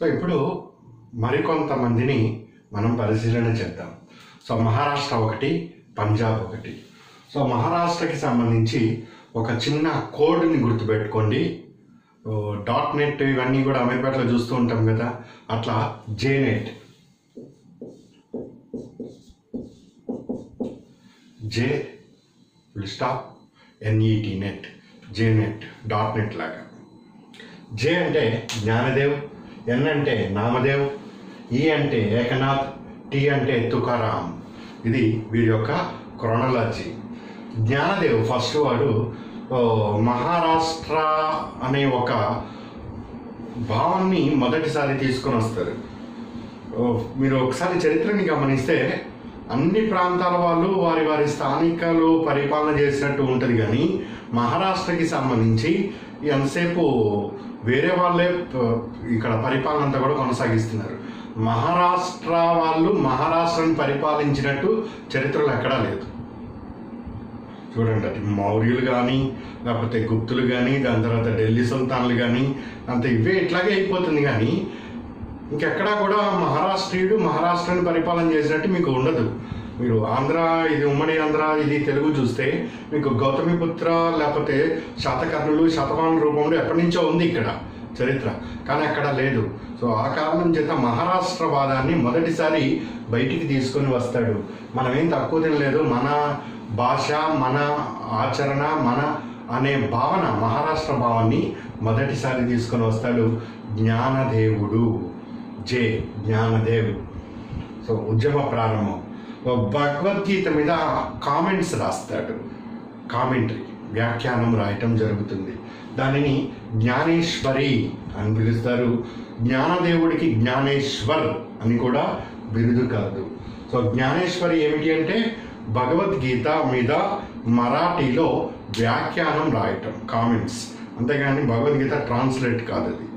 So ఇప్పుడు మరికొంతమందిని మనం పరిశీలన చేద్దాం. సో మహారాష్ట్ర ఒకటి పంజాబ్ ఒకటి. సో మహారాష్ట్రకి సంబంధించి ఒక చిన్న కోడ్ని గుర్తుపెట్టుకోండి. డాట్ నెట్ ఇవన్నీ కూడా అమీర్పేటలో చూస్తూ ఉంటాం కదా అట్లా Jnet. J stop N E T net Jnet dot net లాగా. జే అంటే జ్ఞానదేవ్ ఎన్ అంటే నామదేవ్ ఈ అంటే ఏకనాథ్ టి అంటే తుకారాం. ఇది వీరి యొక్క క్రోనాలజీ జ్ఞానదేవ్ ఫస్ట్ వాడు మహారాష్ట్ర అనే ఒక భావాన్ని మొదటిసారి తీసుకొని వస్తారు. మీరు ఒకసారి చరిత్రని గమనిస్తే అన్ని ప్రాంతాల వాళ్ళు వారి వారి స్థానికలు పరిపాలన చేసినట్టు ఉంటుంది కానీ మహారాష్ట్రకి సంబంధించి ఎంతసేపు వేరే వాళ్ళే ఇక్కడ పరిపాలన అంతా కూడా కొనసాగిస్తున్నారు. మహారాష్ట్ర వాళ్ళు మహారాష్ట్రని పరిపాలించినట్టు చరిత్రలో ఎక్కడా లేదు. చూడండి అది మౌర్యులు కానీ లేకపోతే గుప్తులు కానీ దాని తర్వాత ఢిల్లీ సుల్తాన్లు కానీ అంత ఇవే ఇట్లాగే అయిపోతుంది కానీ ఇంకెక్కడా కూడా మహారాష్ట్రీయుడు మహారాష్ట్రని పరిపాలన చేసినట్టు మీకు ఉండదు. మీరు ఆంధ్ర ఇది ఉమ్మడి ఆంధ్ర ఇది తెలుగు చూస్తే మీకు గౌతమిపుత్ర లేకపోతే శాతకర్ణులు శతమాన రూపంలో ఎప్పటి నుంచో ఉంది ఇక్కడ చరిత్ర. కానీ అక్కడ లేదు. సో ఆ కారణం చేత మహారాష్ట్ర వాదాన్ని మొదటిసారి బయటికి తీసుకొని వస్తాడు. మనం ఏం తక్కువ తినలేదు. మన భాష మన ఆచరణ మన అనే భావన మహారాష్ట్ర భావాన్ని మొదటిసారి తీసుకొని వస్తాడు జ్ఞానదేవుడు. జే జ్ఞానదేవ్. సో ఉద్యమ ప్రారంభం. భగవద్గీత మీద కామెంట్స్ రాస్తాడు. కామెంటరీ వ్యాఖ్యానం రాయటం జరుగుతుంది. దానిని జ్ఞానేశ్వరి అని పిలుస్తారు. జ్ఞానదేవుడికి జ్ఞానేశ్వర్ అని కూడా బిరుదు కాదు. సో జ్ఞానేశ్వరి ఏమిటి అంటే భగవద్గీత మీద మరాఠీలో వ్యాఖ్యానం రాయటం కామెంట్స్. అంతేగాని భగవద్గీత ట్రాన్స్లేట్ కాదు అది.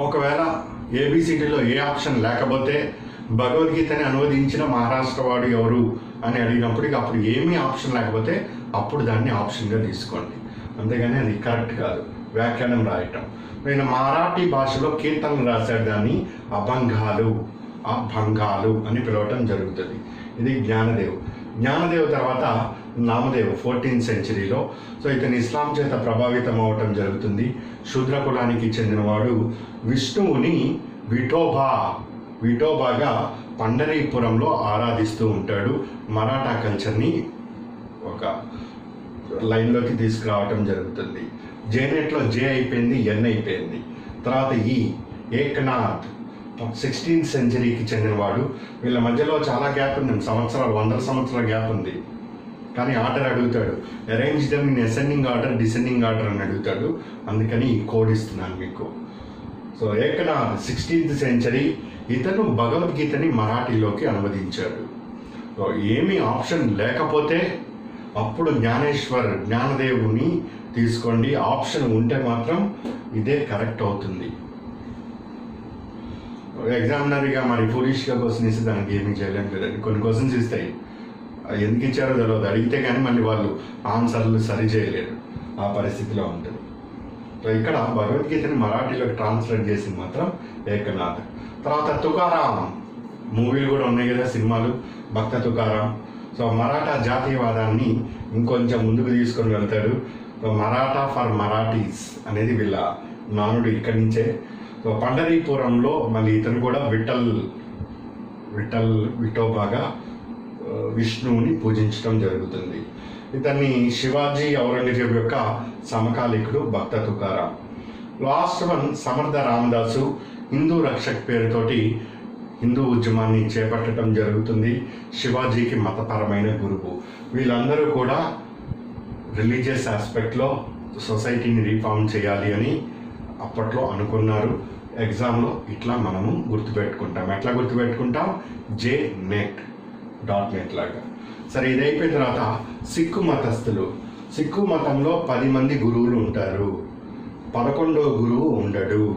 ఒకవేళ ఏబిసిటీలో ఏ ఆప్షన్ లేకపోతే భగవద్గీతని అనువదించిన మహారాష్ట్ర వాడు ఎవరు అని అడిగినప్పటికి అప్పుడు ఏమీ ఆప్షన్ లేకపోతే అప్పుడు దాన్ని ఆప్షన్గా తీసుకోండి. అంతేగాని అది కరెక్ట్ కాదు. వ్యాఖ్యానం రాయటం. నేను మరాఠీ భాషలో కీర్తనలు రాశాడు దాన్ని అభంగాలు అభంగాలు అని పిలవటం జరుగుతుంది. ఇది జ్ఞానదేవ్. జ్ఞానదేవ్ తర్వాత నామదేవ్ ఫోర్టీన్త్ సెంచరీలో. సో ఇతను ఇస్లాం చేత ప్రభావితం అవటం జరుగుతుంది. శూద్ర కులానికి చెందినవాడు విష్ణువుని విఠోబా విఠోబాగా పండరీపురంలో ఆరాధిస్తూ ఉంటాడు మరాఠా కల్చర్ని ఒక లైన్లోకి తీసుకురావటం జరుగుతుంది. జేనెట్లో జే అయిపోయింది ఎన్ అయిపోయింది. తర్వాత ఈ ఏకనాథ్ సిక్స్టీన్త్ సెంచరీకి చెందినవాడు. వీళ్ళ మధ్యలో చాలా గ్యాప్ ఉంది సంవత్సరాలు వందల సంవత్సరాల గ్యాప్ ఉంది. కానీ ఆర్డర్ అడుగుతాడు arrange them in ascending order descending order అని అడుగుతాడు. అందుకని ఈ కోడ్ ఇస్తున్నాను మీకు. సో ఏకనాథ్ సిక్స్టీన్త్ సెంచరీ ఇతను భగవద్గీతని మరాఠీలోకి అనువదించాడు. ఏమి ఏమీ ఆప్షన్ లేకపోతే అప్పుడు జ్ఞానేశ్వర్ జ్ఞానదేవుని తీసుకోండి. ఆప్షన్ ఉంటే మాత్రం ఇదే కరెక్ట్ అవుతుంది. ఎగ్జామినర్గా మరి ఫూలిష్గా క్వశ్చన్ ఇస్తే దానికి ఏమీ చేయలేం కదండి కొన్ని క్వశ్చన్స్ ఇస్తాయి. ఎందుకు ఇచ్చారో తెలియదు అడిగితే కానీ మళ్ళీ వాళ్ళు ఆన్సర్లు సరి చేయలేరు. ఆ పరిస్థితిలో ఉంటుంది. ఇక్కడ భగవద్గీతని మరాఠీలోకి ట్రాన్స్లేట్ చేసింది మాత్రం ఏకనాథ్. తర్వాత తుకారాం. మూవీలు కూడా ఉన్నాయి కదా సినిమాలు. భక్త తుకారాం. సో మరాఠా జాతీయవాదాన్ని ఇంకొంచెం ముందుకు తీసుకొని వెళ్తాడు సో మరాఠా ఫర్ మరాఠీస్ అనేది వీళ్ళ నానుడు ఇక్కడి నుంచే. సో పండరీపురంలో మళ్ళీ ఇతను కూడా విఠల్ విఠల్ విఠోబాగా విష్ణువుని పూజించడం జరుగుతుంది. ఇతన్ని శివాజీ ఔరంగజేబు యొక్క సమకాలికుడు భక్త తుకారాం. లాస్ట్ వన్ సమర్థ రామదాసు హిందూ రక్షక్ పేరుతోటి హిందూ ఉద్యమాన్ని చేపట్టడం జరుగుతుంది. శివాజీకి మతపరమైన గురువు. వీళ్ళందరూ కూడా రిలీజియస్ ఆస్పెక్ట్లో సొసైటీని రీఫార్మ్ చేయాలి అని అప్పట్లో అనుకున్నారు. ఎగ్జామ్లో ఇట్లా మనము గుర్తుపెట్టుకుంటాం. ఎట్లా గుర్తుపెట్టుకుంటాం? J net. డాట్ నెట్ లాగా. సరే ఇది అయిపోయిన తర్వాత సిక్కు మతస్థులు సిక్కు మతంలో పది మంది గురువులు ఉంటారు. పదకొండో గురువు ఉండడు.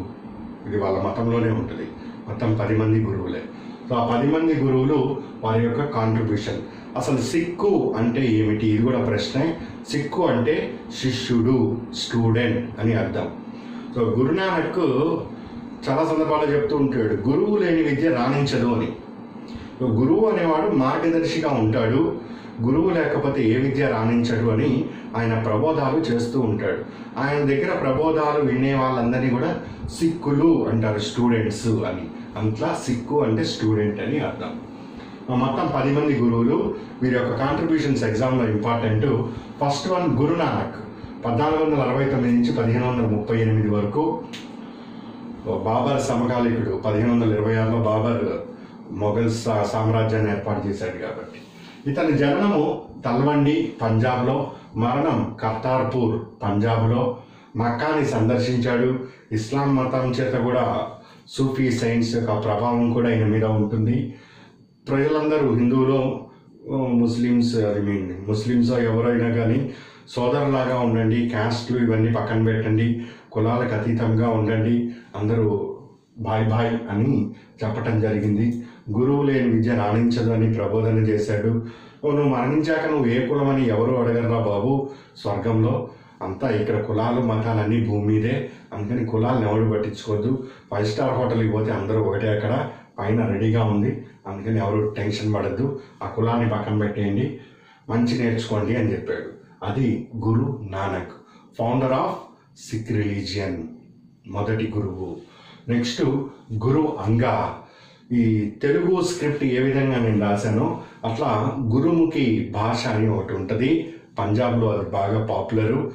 ఇది వాళ్ళ మతంలోనే ఉంటుంది. మొత్తం పది మంది గురువులే. సో ఆ పది మంది గురువులు వారి యొక్క కాంట్రిబ్యూషన్ అసలు సిక్కు అంటే ఏమిటి? ఇది కూడా ప్రశ్నే. సిక్కు అంటే శిష్యుడు స్టూడెంట్ అని అర్థం. సో గురునానక్ చాలా సందర్భాల్లో చెప్తూ ఉంటాడు గురువు లేని విద్య రాణించదు అని. గురువు అనేవాడు మార్గదర్శిగా ఉంటాడు. గురువు లేకపోతే ఏ విద్య రాణించడు అని ఆయన ప్రబోధాలు చేస్తూ ఉంటాడు. ఆయన దగ్గర ప్రబోధాలు వినే వాళ్ళందరినీ కూడా సిక్కులు అంటారు స్టూడెంట్స్ అని. అంట్లా సిక్కు అంటే స్టూడెంట్ అని అర్థం. మొత్తం పది మంది గురువులు వీరి యొక్క కాంట్రిబ్యూషన్స్ ఎగ్జామ్లో ఇంపార్టెంట్ ఫస్ట్ వన్ గురునానక్ పద్నాలుగు వందల అరవై తొమ్మిది నుంచి పదిహేను వందల ముప్పై ఎనిమిది వరకు. బాబర్ సమకాలికుడు పదిహేను వందల ఇరవై ఆరులో బాబర్ మొఘల్ సా- సామ్రాజ్యాన్ని ఏర్పాటు చేశాడు కాబట్టి. ఇతని జననము తల్వండి పంజాబ్లో మరణం కర్తార్పూర్ పంజాబ్లో. మక్కాని సందర్శించాడు. ఇస్లాం మతం చేత కూడా సూఫీ సైన్స్ యొక్క ప్రభావం కూడా ఈయన మీద ఉంటుంది. ప్రజలందరూ హిందువులు ముస్లిమ్స్ ఐ మీన్ ముస్లిమ్స్ ఎవరైనా కానీ సోదరులాగా ఉండండి క్యాస్ట్లు ఇవన్నీ పక్కన పెట్టండి కులాలకు అతీతంగా ఉండండి అందరూ బాయ్ బాయ్ అని చెప్పటం జరిగింది. గురువు లేని విద్య రాణించదు అని ప్రబోధన చేశాడు. నువ్వు మరణించాక నువ్వు ఏ కులం అని ఎవరు అడగరా బాబు? స్వర్గంలో అంతా ఇక్కడ కులాలు మతాలన్నీ భూమి మీదే. అందుకని కులాలను ఎవరు పట్టించుకోవద్దు ఫైవ్ స్టార్ హోటల్కి పోతే అందరూ ఒకటే అక్కడ. పైన రెడీగా ఉంది. అందుకని ఎవరు టెన్షన్ పడద్దు. ఆ కులాన్ని పక్కన పెట్టేయండి. మంచి నేర్చుకోండి అని చెప్పాడు. అది Guru Nanak founder of Sikh religion మొదటి గురువు. నెక్స్ట్ గురు అంగా. ఈ తెలుగు స్క్రిప్ట్ ఏ విధంగా నేను రాశానో అట్లా గురుముఖి భాష అని ఒకటి ఉంటుంది. పంజాబ్లో అది బాగా పాపులరు.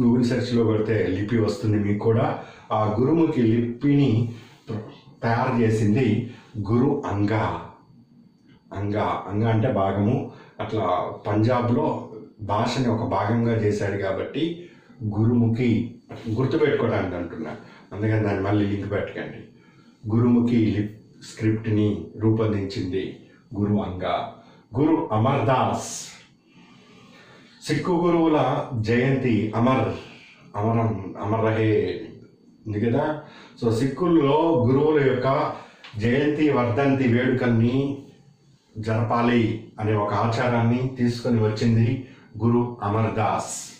గూగుల్ సెర్చ్లో కొడితే లిపి వస్తుంది మీకు కూడా. ఆ గురుముఖి లిపిని తయారు చేసింది గురు అంగా. అంగా అంగా అంటే భాగము. అట్లా పంజాబ్లో భాషని ఒక భాగంగా చేశాడు కాబట్టి గురుముఖి గుర్తుపెట్టుకోవడానికి అంటున్నా. అందుకని దాన్ని మళ్ళీ లింక్ పెట్టకండి. గురుముఖి లిప్ స్క్రిప్ట్ని రూపొందించింది గురు అంగా. గురు అమర్దాస్ సిక్కు గురువుల జయంతి అమర్ అమరం అమర్ రహే ఉంది కదా? సో సిక్కుల్లో గురువుల యొక్క జయంతి వర్ధంతి వేడుకల్ని జరపాలి అనే ఒక ఆచారాన్ని తీసుకొని వచ్చింది గురు అమర్దాస్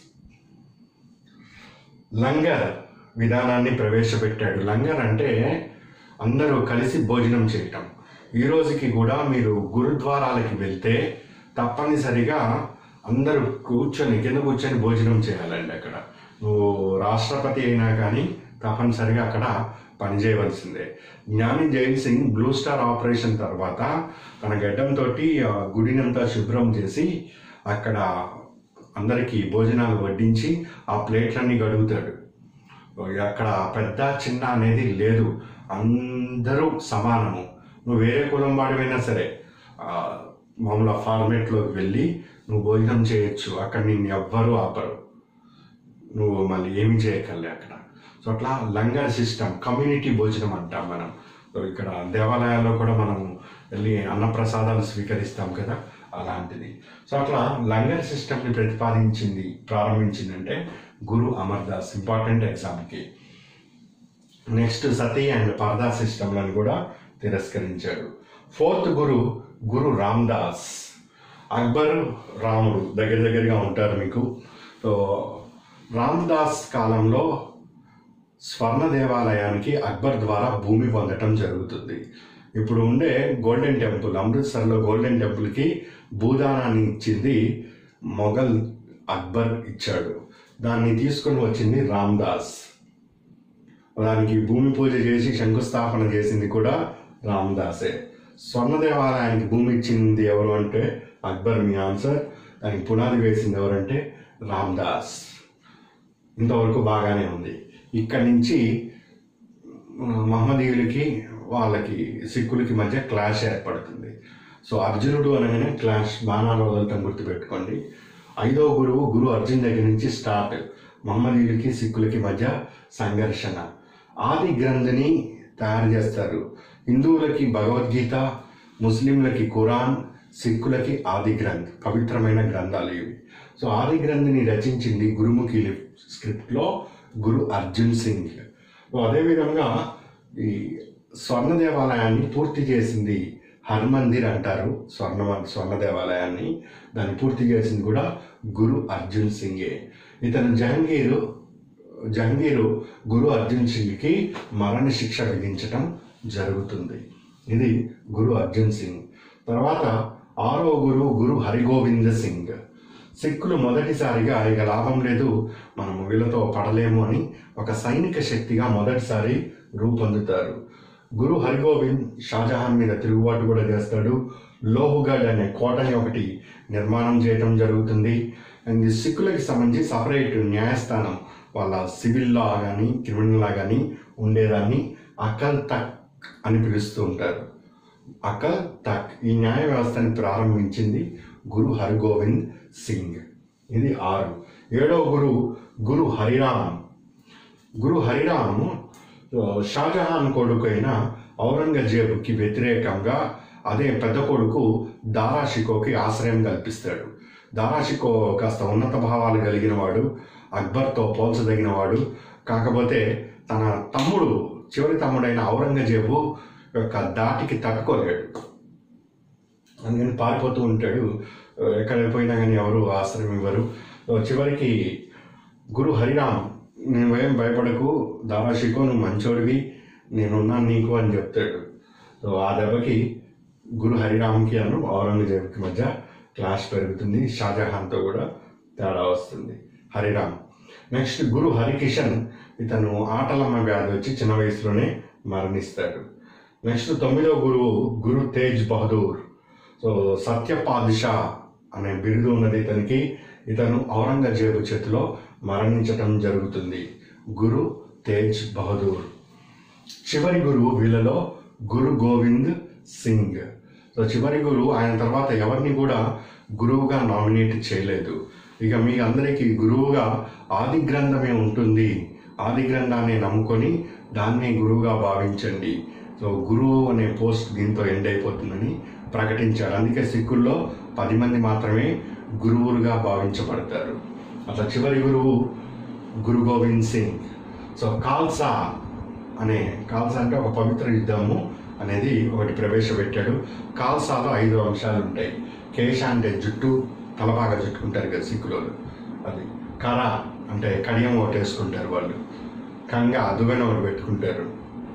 లంగర్ విధానాన్ని ప్రవేశపెట్టాడు. లంగర్ అంటే అందరూ కలిసి భోజనం చేయటం. ఈ రోజుకి కూడా మీరు గురుద్వారాలకి వెళ్తే తప్పనిసరిగా అందరూ కూర్చొని కింద కూర్చొని భోజనం చేయాలండి అక్కడ. నువ్వు రాష్ట్రపతి అయినా కానీ తప్పనిసరిగా అక్కడ పనిచేయవలసిందే Giani Zail Singh blue star operation తర్వాత తన గడ్డంతో గుడినంతా శుభ్రం చేసి అక్కడ అందరికీ భోజనాలు వడ్డించి ఆ ప్లేట్లన్నీ గడుగుతాడు అక్కడ పెద్ద చిన్న అనేది లేదు. అందరూ సమానము. నువ్వు వేరే కులం వాడివైనా సరే మామూలు ఫార్మేట్లోకి వెళ్ళి నువ్వు భోజనం చేయొచ్చు. అక్కడ నిన్ను ఎవ్వరూ ఆపరు. నువ్వు మళ్ళీ ఏమి చేయగలే అక్కడ. సో అట్లా లంగర్ సిస్టమ్ కమ్యూనిటీ భోజనం అంటాం మనం. సో ఇక్కడ దేవాలయాల్లో కూడా మనము వెళ్ళి అన్నప్రసాదాలు స్వీకరిస్తాం కదా అలాంటిది. సో అట్లా లంగర్ సిస్టమ్ని ప్రతిపాదించింది ప్రారంభించిందంటే గురు అమర్దాస్ ఇంపార్టెంట్ ఎగ్జామ్కి నెక్స్ట్ సతీ అండ్ పర్దా సిస్టమ్లను కూడా తిరస్కరించాడు. ఫోర్త్ గురు గురు రామ్దాస్. అక్బర్ రాముడు దగ్గర దగ్గరగా ఉంటారు మీకు. సో రామ్దాస్ కాలంలో స్వర్ణ దేవాలయానికి అక్బర్ ద్వారా భూమి పొందటం జరుగుతుంది. ఇప్పుడు ఉండే గోల్డెన్ టెంపుల్ అమృత్సర్లో గోల్డెన్ టెంపుల్కి భూదానాన్ని ఇచ్చింది మొఘల్ అక్బర్ ఇచ్చాడు. దాన్ని తీసుకొని వచ్చింది రామ్దాస్. దానికి భూమి పూజ చేసి శంకుస్థాపన చేసింది కూడా రామదాసే. స్వర్ణ దేవాలయానికి భూమి ఇచ్చింది ఎవరు అంటే అక్బర్ మీ ఆన్సర్ దానికి పునాది వేసింది ఎవరంటే రామ్దాస్. ఇంతవరకు బాగానే ఉంది. ఇక్కడి నుంచి మహమ్మదీయులకి వాళ్ళకి సిక్కులకి మధ్య క్లాష్ ఏర్పడుతుంది. సో అర్జునుడు అనగానే క్లాష్ బాణాలు వదలటం గుర్తుపెట్టుకోండి. ఐదో గురువు గురు అర్జున్ దగ్గర నుంచి స్టార్ట్. మహమ్మదీయులకి సిక్కులకి మధ్య సంఘర్షణ. ఆది గ్రంథిని తయారు చేస్తారు. హిందువులకి భగవద్గీత ముస్లింలకి ఖురాన్ సిక్కులకి ఆది గ్రంథ్ పవిత్రమైన గ్రంథాలు ఇవి. సో ఆది గ్రంథిని రచించింది గురుముఖి స్క్రిప్ట్లో గురు అర్జున్ సింగ్. సో అదేవిధంగా ఈ స్వర్ణ దేవాలయాన్ని పూర్తి చేసింది హర్మందిర్ అంటారు స్వర్ణ స్వర్ణ దేవాలయాన్ని. దాన్ని పూర్తి చేసింది కూడా గురు అర్జున్ సింగే. ఇతను జహంగీరు జహంగీరు గురు అర్జున్ సింగ్కి మరణ శిక్ష విధించటం జరుగుతుంది. ఇది గురు అర్జున్ సింగ్. తర్వాత ఆరో గురు గురు హరిగోవింద్ సింగ్. సిక్కులు మొదటిసారిగా ఇక లాభం లేదు మనము వీళ్ళతో పడలేము అని ఒక సైనిక శక్తిగా మొదటిసారి రూపొందుతారు. గురు హరిగోవింద్ షాజహాన్ మీద తిరుగుబాటు కూడా చేస్తాడు. లోహుగఢ్ అనే కోటని ఒకటి నిర్మాణం చేయడం జరుగుతుంది. అండ్ సిక్కులకి సంబంధించి సపరేట్ న్యాయస్థానం వాళ్ళ సివిల్ లా కానీ క్రిమినల్ లా కానీ ఉండేదాన్ని అకల్ తక్ అని పిలుస్తూ ఉంటారు. అకల్ తక్ ఈ న్యాయ వ్యవస్థని ప్రారంభించింది గురు హరిగోవింద్ సింగ్. ఇది ఆరు. ఏడో గురు గురు హరిరామ్. గురు హరిరామ్ షాజహాన్ కొడుకు అయిన ఔరంగజేబుకి వ్యతిరేకంగా అదే పెద్ద కొడుకు దారాషికోకి ఆశ్రయం కల్పిస్తాడు. దారాషికో కాస్త ఉన్నత భావాలు కలిగిన వాడు అక్బర్తో పోల్చదగిన వాడు కాకపోతే తన తమ్ముడు చివరి తమ్ముడైన ఔరంగజేబు యొక్క దాటికి తట్టుకోలేడు. అందుకని పారిపోతూ ఉంటాడు. ఎక్కడ పోయినా కానీ ఎవరు ఆశ్రయం ఇవ్వరు. చివరికి గురు హరిరామ్ నువ్వేం భయపడకు దారాషికో నువ్వు మంచోడివి నేనున్నాను నీకు అని చెప్తాడు. సో ఆ దెబ్బకి గురు హరిరామ్కి అను ఔరంగజేబ్కి మధ్య క్లాష్ పెరుగుతుంది షాజహాన్తో కూడా తేడా వస్తుంది. హరిరామ్. నెక్స్ట్ గురు హరికిషన్ ఇతను ఆటలమ్మ వ్యాధి వచ్చి చిన్న వయసులోనే మరణిస్తాడు. నెక్స్ట్ తొమ్మిదో గురువు గురు తేజ్ బహదూర్. సో సత్యపాదిషా అనే బిరుదు ఉన్నది ఇతనికి. ఇతను ఔరంగజేబు చేతిలో మరణించటం జరుగుతుంది. గురు తేజ్ బహదూర్. చివరి గురువు వీళ్ళలో గురు గోవింద్ సింగ్. సో చివరి గురువు ఆయన తర్వాత ఎవరిని కూడా గురువుగా నామినేట్ చేయలేదు. ఇక మీ అందరికీ గురువుగా ఆది గ్రంథమే ఉంటుంది. ఆది గ్రంథాన్ని నమ్ముకొని దాన్ని గురువుగా భావించండి. సో గురువు అనే పోస్ట్ దీంతో ఎండ్ అయిపోతుందని ప్రకటించారు. అందుకే సిక్కుల్లో పది మంది మాత్రమే గురువులుగా భావించబడతారు. అట్లా చివరి గురువు గురు గోవింద్ సింగ్. సో ఖాల్సా అనే ఖాల్సా అంటే ఒక పవిత్ర యుద్ధము. అనేది ఒకటి ప్రవేశపెట్టాడు. కాల్సాలో ఐదు అంశాలు ఉంటాయి కేశ అంటే జుట్టు తలపాగా చుట్టుకుంటారు కదా సిక్కులో అది కర అంటే కడియం ఒకటి వేసుకుంటారు వాళ్ళు. కంగ దువ్వెన ఒకటి పెట్టుకుంటారు.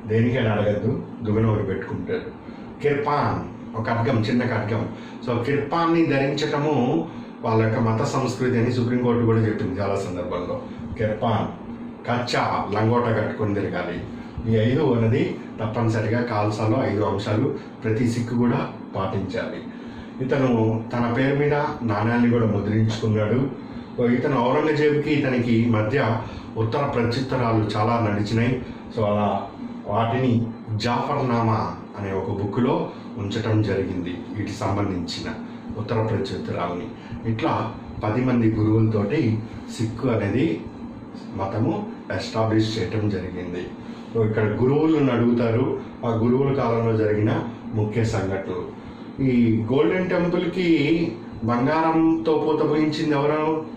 దేనికైనా అడగద్దు దువ్వెన ఒకటి పెట్టుకుంటారు. కిర్పాన్ ఒక ఖడ్గం చిన్న ఖడ్గం. సో కిర్పాన్ని ధరించటము వాళ్ళ యొక్క మత సంస్కృతి అని సుప్రీంకోర్టు కూడా చెప్పింది చాలా సందర్భంలో కిర్పాన్ కచ్చా లంగోట కట్టుకొని తిరగాలి. ఈ ఐదు అనేది తప్పనిసరిగా కాల్సాలో ఐదు అంశాలు ప్రతి సిక్కు కూడా పాటించాలి. ఇతను తన పేరు మీద నాణ్యాన్ని కూడా ముద్రించుకున్నాడు. ఇతను ఔరంగజేబుకి ఇతనికి మధ్య ఉత్తర ప్రత్యుత్తరాలు చాలా నడిచినాయి. సో అలా వాటిని జాఫర్నామా అనే ఒక బుక్లో ఉంచటం జరిగింది. వీటికి సంబంధించిన ఉత్తర ప్రత్యుత్తరాలని. ఇట్లా పది మంది గురువులతోటి సిక్కు అనేది మతము ఎస్టాబ్లిష్ చేయటం జరిగింది. ఇక్కడ గురువులను అడుగుతారు. ఆ గురువుల కాలంలో జరిగిన ముఖ్య సంఘటనలు. ఈ గోల్డెన్ టెంపుల్కి బంగారంతో పూత పోయించింది ఎవరు?